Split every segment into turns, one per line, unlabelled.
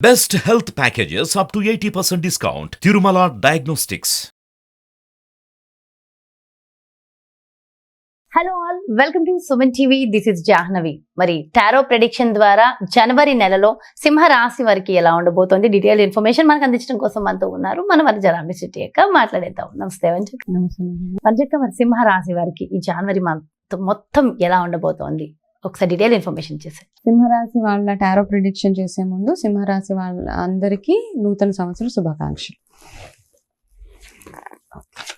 Best health packages up to 80% discount. Tirumala Diagnostics.
Hello all welcome to Suman TV this is Jahnavi మరి tarot prediction ద్వారా జనవరి నెలలో సింహ రాశి వారికి ఎలా ఉండబోతోంది? డీటెయిల్ ఇన్ఫర్మేషన్ మనకు అందించడం కోసం మనతో ఉన్నారు మన వారి జరాంబి సిటీ యొక్క మాట్లాడేద్దాం. నమస్తే వంజక్ వంజక్క మరి సింహ రాశి వారికి ఈ జనవరి మంత్ మొత్తం ఎలా ఉండబోతోంది? ఒకసారి డీటెయిల్ ఇన్ఫర్మేషన్ చేసి
సింహరాశి వాళ్ళ టారో ప్రిడిక్షన్ చేసే ముందు సింహరాశి వాళ్ళ అందరికీ నూతన సంవత్సర శుభాకాంక్షలు.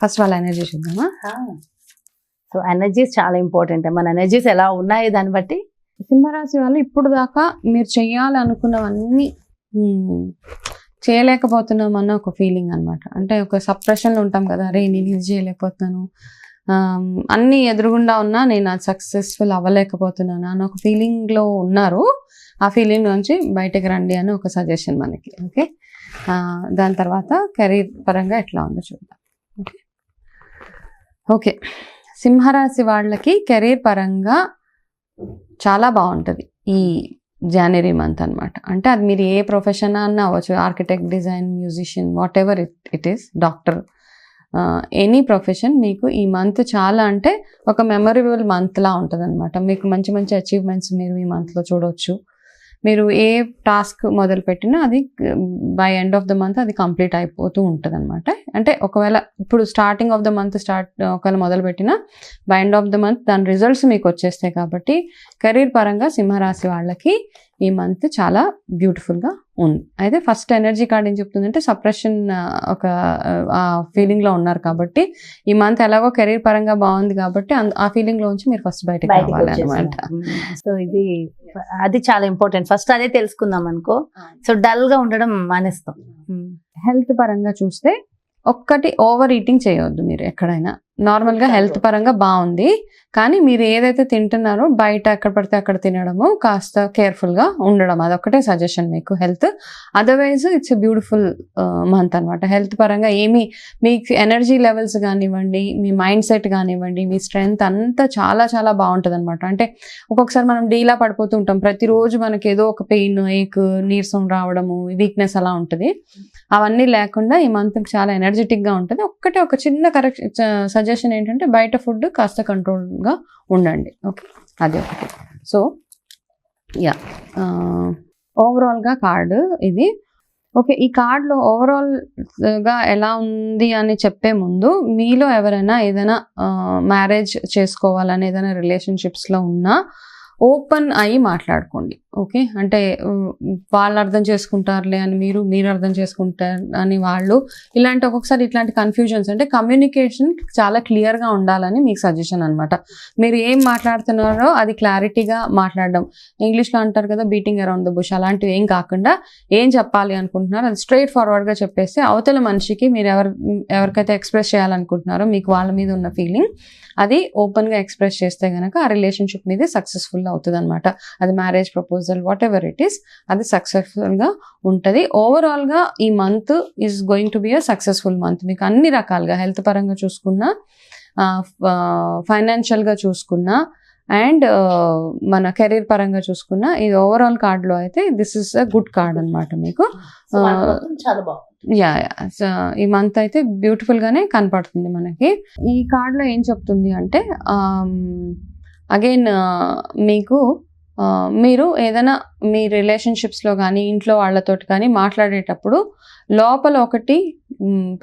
ఫస్ట్ వాళ్ళ ఎనర్జీ చూద్దామా?
సో ఎనర్జీస్ చాలా ఇంపార్టెంట్ మన ఎనర్జీస్ ఎలా ఉన్నాయో దాన్ని బట్టి
సింహరాశి వాళ్ళు ఇప్పుడు దాకా మీరు చేయాలనుకున్నవన్నీ చేయలేకపోతున్నాం అన్న ఒక ఫీలింగ్ అన్నమాట. అంటే ఒక సప్రెషన్లో ఉంటాం కదా అరే నేను ఇది చేయలేకపోతున్నాను అన్నీ ఎదురుగుండా ఉన్నా నేను అది సక్సెస్ఫుల్ అవ్వలేకపోతున్నాను అని ఒక ఫీలింగ్లో ఉన్నారు. ఆ ఫీలింగ్ నుంచి బయటకు రండి అని ఒక సజెషన్ మనకి ఓకే? దాని తర్వాత కెరీర్ పరంగా ఎట్లా ఉందో చూద్దాం ఓకే? ఓకే. సింహరాశి వాళ్ళకి కెరీర్ పరంగా చాలా బాగుంటుంది ఈ జనవరి మంత్ అన్నమాట. అంటే అది మీరు ఏ ప్రొఫెషన్ అన్న అవ్వచ్చు architect design musician whatever it it is doctor any profession మీకు ఈ మంత్ చాలా అంటే ఒక మెమరబుల్ మంత్లా ఉంటుంది అనమాట మీకు మంచి మంచి అచీవ్మెంట్స్ మీరు ఈ మంత్లో చూడవచ్చు మీరు ఏ టాస్క్ మొదలు పెట్టినా అది by end of the month అది కంప్లీట్ అయిపోతూ ఉంటుంది అనమాట అంటే ఒకవేళ ఇప్పుడు starting of the month start ఒకవేళ మొదలు పెట్టినా by end of the month దాని రిజల్ట్స్ మీకు వచ్చేస్తాయి కాబట్టి కెరీర్ పరంగా సింహరాశి వాళ్ళకి ఈ మంత్ చాలా బ్యూటిఫుల్గా ఉంది. అయితే ఫస్ట్ ఎనర్జీ కార్డ్ ఏం చెప్తుందంటే సప్రెషన్ ఒక ఆ ఫీలింగ్లో ఉన్నారు కాబట్టి ఈ మంత్ ఎలాగో కెరీర్ పరంగా బాగుంది కాబట్టి ఆ ఫీలింగ్లోంచి మీరు ఫస్ట్ బయటకు
బయటకు
రావాలి అనమాట
సో ఇది అది చాలా ఇంపార్టెంట్ ఫస్ట్ అదే తెలుసుకుందాం అనుకో. సో డల్గా ఉండడం మానేస్తాం.
హెల్త్ పరంగా చూస్తే ఒక్కటి ఓవర్ ఈటింగ్ చేయవద్దు మీరు ఎక్కడైనా. నార్మల్గా హెల్త్ పరంగా బాగుంది. కానీ మీరు ఏదైతే తింటున్నారో బయట ఎక్కడ పడితే అక్కడ తినడము కాస్త కేర్ఫుల్గా ఉండడం అదొక్కటే సజెషన్ మీకు health. Otherwise it's beautiful month అనమాట హెల్త్ పరంగా ఏమి మీకు ఎనర్జీ లెవెల్స్ కానివ్వండి మీ మైండ్ సెట్ కానివ్వండి మీ స్ట్రెంగ్త్ అంతా చాలా చాలా బాగుంటుంది అనమాట అంటే ఒక్కొక్కసారి మనం డీలా పడిపోతూ ఉంటాం. ప్రతిరోజు మనకి ఏదో ఒక పెయిన్ ఏక్ నీరసం రావడము వీక్నెస్ అలా ఉంటుంది. అవన్నీ లేకుండా ఈ మంత్ చాలా ఎనర్జెటిక్గా ఉంటుంది. ఒక్కటే ఒక చిన్న కరెక్ట్ సజెషన్ ఏంటంటే బయట ఫుడ్ కాస్త కంట్రోల్గా ఉండండి. ఓకే అది ఒకటి. సో యా ఓవరాల్గా కార్డు ఇది. ఓకే ఈ కార్డులో ఓవరాల్గా ఎలా ఉంది అని చెప్పే ముందు మీలో ఎవరైనా ఏదైనా మ్యారేజ్ చేసుకోవాలని ఏదైనా రిలేషన్షిప్స్లో ఉన్నా ఓపెన్ అయ్యి మాట్లాడుకోండి ఓకే? అంటే వాళ్ళు అర్థం చేసుకుంటారులే అని మీరు మీరు అర్థం చేసుకుంటారు అని వాళ్ళు ఇలాంటి ఒక్కొక్కసారి ఇట్లాంటి కన్ఫ్యూజన్స్ అంటే కమ్యూనికేషన్ చాలా క్లియర్గా ఉండాలని మీకు సజెషన్ అనమాట మీరు ఏం మాట్లాడుతున్నారో అది క్లారిటీగా మాట్లాడడం. ఇంగ్లీష్లో అంటారు కదా బీటింగ్ అరౌండ్ ద బుష్ అలాంటివి ఏం కాకుండా ఏం చెప్పాలి అనుకుంటున్నారో అది స్ట్రైట్ ఫార్వర్డ్గా చెప్పేస్తే అవతల మనిషికి మీరు ఎవరు ఎవరికైతే ఎక్స్ప్రెస్ చేయాలనుకుంటున్నారో మీకు వాళ్ళ మీద ఉన్న ఫీలింగ్ అది ఓపెన్గా ఎక్స్ప్రెస్ చేస్తే కనుక ఆ రిలేషన్షిప్ మీద సక్సెస్ఫుల్ అవుతుంది అనమాట అది marriage proposal whatever it is అది సక్సెస్ఫుల్గా ఉంటుంది. ఓవరాల్గా ఈ month is going to be a successful month మీకు అన్ని రకాలుగా హెల్త్ పరంగా చూసుకున్నా ఫైనాన్షియల్గా చూసుకున్నా అండ్ మన కెరీర్ పరంగా చూసుకున్నా ఇది ఓవరాల్ కార్డ్లో అయితే this is a good card అనమాట మీకు. యా ఈ మంత్ అయితే బ్యూటిఫుల్ గానే కనపడుతుంది మనకి. ఈ కార్డ్లో ఏం చెప్తుంది అంటే అగైన్ uh, మీకు uh, మీరు ఏదైనా మీ రిలేషన్షిప్స్లో కానీ ఇంట్లో వాళ్ళతోటి కానీ మాట్లాడేటప్పుడు లోపల ఒకటి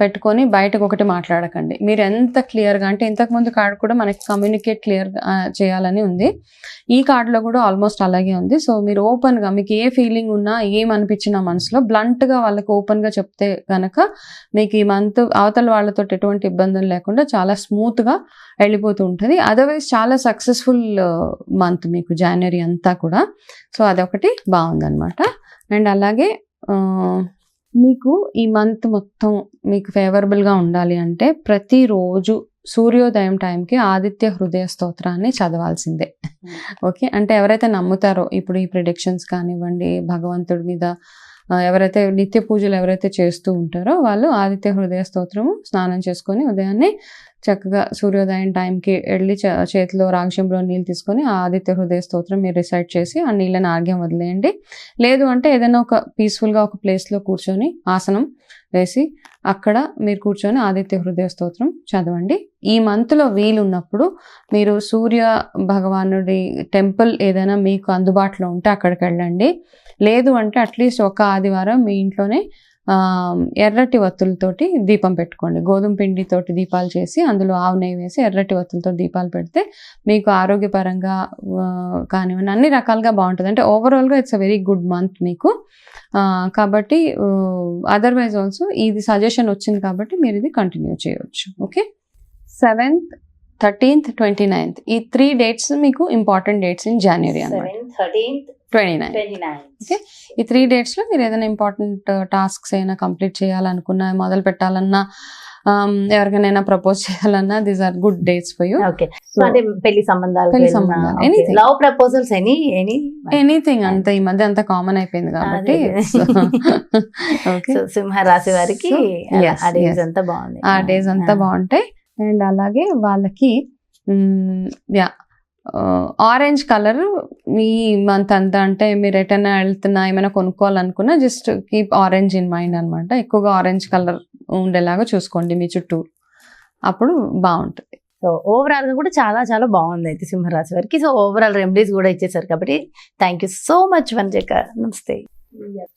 పెట్టుకొని బయటకు ఒకటి మాట్లాడకండి. మీరు ఎంత క్లియర్గా అంటే ఇంతకుముందు కార్డు కూడా మనకి కమ్యూనికేట్ క్లియర్గా చేయాలని ఉంది. ఈ కార్డులో కూడా ఆల్మోస్ట్ అలాగే ఉంది. సో మీరు ఓపెన్గా మీకు ఏ ఫీలింగ్ ఉన్నా ఏం అనిపించినా మనసులో బ్లంట్గా వాళ్ళకి ఓపెన్గా చెప్తే కనుక మీకు ఈ మంత్ అవతల వాళ్ళతో ఎటువంటి ఇబ్బందులు లేకుండా చాలా స్మూత్గా వెళ్ళిపోతూ ఉంటుంది. అదర్వైజ్ చాలా సక్సెస్ఫుల్ మంత్ మీకు జనవరి అంతా కూడా. సో అదొకటి బాగుందన్నమాట. అండ్ అలాగే మీకు ఈ మంత్ మొత్తం మీకు ఫేవరబుల్గా ఉండాలి అంటే ప్రతిరోజు సూర్యోదయం టైంకి ఆదిత్య హృదయ స్తోత్రాన్ని చదవాల్సిందే. ఓకే అంటే ఎవరైతే నమ్ముతారో ఇప్పుడు ఈ ప్రిడిక్షన్స్ కానివ్వండి భగవంతుడి మీద ఎవరైతే నిత్య పూజలు ఎవరైతే చేస్తూ ఉంటారో వాళ్ళు ఆదిత్య హృదయ స్తోత్రము స్నానం చేసుకొని ఉదయాన్నే చక్కగా సూర్యోదయం టైంకి వెళ్ళి చేతిలో రాక్షంలో నీళ్ళు తీసుకొని ఆదిత్య హృదయ స్తోత్రం మీరు రిసైడ్ చేసి ఆ నీళ్ళని ఆర్గ్యం వదిలేయండి. లేదు అంటే ఏదైనా ఒక పీస్ఫుల్గా ఒక ప్లేస్లో కూర్చొని ఆసనం వేసి అక్కడ మీరు కూర్చొని ఆదిత్య హృదయ స్తోత్రం చదవండి. ఈ మంత్లో వీలున్నప్పుడు మీరు సూర్య భగవానుడి టెంపుల్ ఏదైనా మీకు అందుబాటులో ఉంటే అక్కడికి వెళ్ళండి. లేదు అంటే అట్లీస్ట్ ఒక ఆదివారం మీ ఇంట్లోనే ఎర్రటి వత్తులతోటి దీపం పెట్టుకోండి. గోధుమ పిండితోటి దీపాలు చేసి అందులో ఆవు నెయ్యి వేసి ఎర్రటి వత్తులతో దీపాలు పెడితే మీకు ఆరోగ్యపరంగా కానివ్వండి అన్ని రకాలుగా బాగుంటుంది. అంటే ఓవరాల్గా it's a very good month మీకు. కాబట్టి అదర్వైజ్ ఆల్సో ఇది సజెషన్ వచ్చింది కాబట్టి మీరు ఇది కంటిన్యూ చేయవచ్చు okay seventh thirteenth twenty ninth ఈ త్రీ డేట్స్ మీకు ఇంపార్టెంట్ డేట్స్ ఇన్ జనవరి అన్నమాట.
Thirteenth
twenty nine Okay. ఈ త్రీ డేట్స్లో మీరు ఏదైనా ఇంపార్టెంట్ టాస్క్స్ అయినా కంప్లీట్ చేయాలనుకున్నా మొదలు పెట్టాలన్నా um, ఎవరికైనా ప్రపోజ్ చేయాలన్నా these are good dates for you
okay అంటే పెళ్ళి సంబంధాలు
పెళ్ళి సంబంధాలు, anything.
Love proposals any any
anything అంత. ఈ మధ్య అంత కామన్ అయిపోయింది కాబట్టి. ఓకే
సింహ రాశి వారికి ఆ డేస్. అంతా బాగుంది.
ఆ డేస్ అంతా బాగుంటాయి. అండ్ అలాగే వాళ్ళకి యా ఆరెంజ్ కలర్ మీ మంత్ అంతా అంటే మీరు ఎటైనా వెళ్తున్నా ఏమైనా కొనుక్కోవాలనుకున్నా just keep orange in mind అనమాట ఎక్కువగా ఆరెంజ్ కలర్ ఉండేలాగా చూసుకోండి మీ చుట్టూ. అప్పుడు బాగుంటుంది.
సో ఓవరాల్గా కూడా చాలా చాలా బాగుంది అయితే సింహరాశి వారికి. సో ఓవరాల్ రెమెడీస్ కూడా ఇచ్చేసారు కాబట్టి థ్యాంక్ యూ సో మచ్ వంజక నమస్తే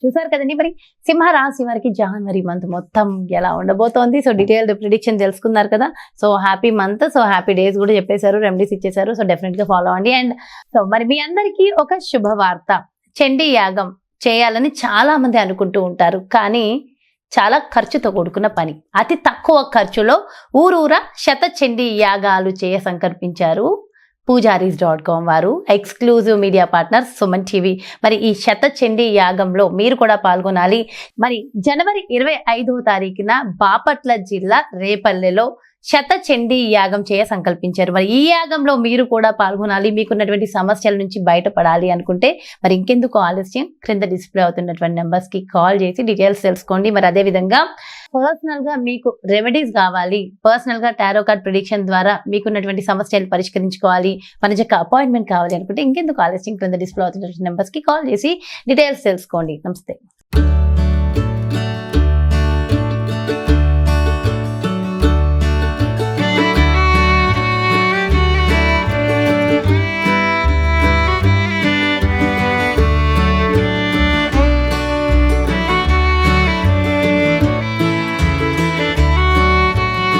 చూసారు కదండి మరి సింహరాశి వారికి జనవరి మంత్ మొత్తం ఎలా ఉండబోతోంది. సో డీటెయిల్డ్ ప్రిడిక్షన్ తెలుసుకున్నారు కదా. So happy month so happy days కూడా చెప్పేశారు రెమెడీస్ ఇచ్చేసారు సో డెఫినెట్గా ఫాలో అవ్వండి అండ్ సో మరి మీ అందరికీ ఒక శుభవార్త. చండీ యాగం చేయాలని చాలా మంది అనుకుంటూ ఉంటారు. కానీ చాలా ఖర్చుతో కూడుకున్న పని. అతి తక్కువ ఖర్చులో ఊరూరా శత చండీ యాగాలు చేయ సంకల్పించారు. పూజారీస్ డాట్ కామ్ వారు. Exclusive media partner Suman TV. మరి ఈ శతచండీ యాగంలో మీరు కూడా పాల్గొనాలి. మరి జనవరి ఇరవై ఐదవ తారీఖున బాపట్ల జిల్లా రేపల్లెలో శత చండీ యాగం చేయ సంకల్పించారు. మరి ఈ యాగంలో మీరు కూడా పాల్గొనాలి మీకున్నటువంటి సమస్యల నుంచి బయటపడాలి అనుకుంటే మరి ఇంకెందుకు ఆలస్యం? క్రింద డిస్ప్లే అవుతున్నటువంటి నెంబర్స్కి కాల్ చేసి డీటెయిల్స్ తెలుసుకోండి. మరి అదే విధంగా పర్సనల్గా మీకు రెమెడీస్ కావాలి. పర్సనల్గా టారో కార్డ్ ప్రిడిక్షన్ ద్వారా మీకున్నటువంటి సమస్యలు పరిష్కరించుకోవాలి. మన యొక్క అపాయింట్మెంట్ కావాలి అనుకుంటే ఇంకెందుకు ఆలస్యం? క్రింద డిస్ప్లే అవుతున్నటువంటి నెంబర్స్కి కాల్ చేసి డీటెయిల్స్ తెలుసుకోండి. నమస్తే.